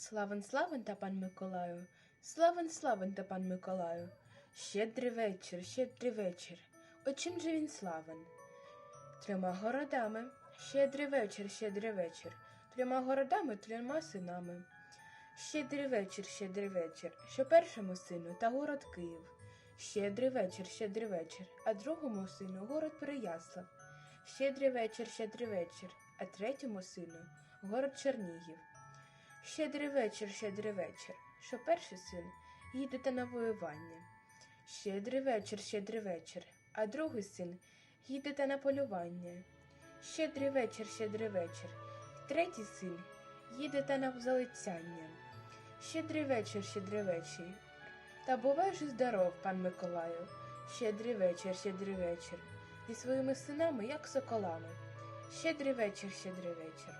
Славен, славен та пан Миколаю, славен, славен та пан Миколаю. Щедрий вечір, щедрий вечір. О чим же він славен? Трьома городами. Щедрий вечір, щедрий вечір. Трьома городами, трьома синами. Щедрий вечір, щедрий вечір. Що першому сину та город Київ. Щедрий вечір, щедрий вечір, а другому сину город Переяслав. Щедрий вечір, щедрий вечір, а третьому сину город Чернігів. Щедрий вечір, щедрий вечір, що перший син їдете на воювання. Щедрий вечір, щедрий вечір, а другий син їдете на полювання. Щедрий вечір, щедрий вечір, третій син їдете на залицяння. Щедрий вечір, щедрий вечір. Та бувай же здоров, пан Миколаю. Щедрий вечір, щедрий вечір. Зі своїми синами, як соколами. Щедрий вечір, щедрий вечір.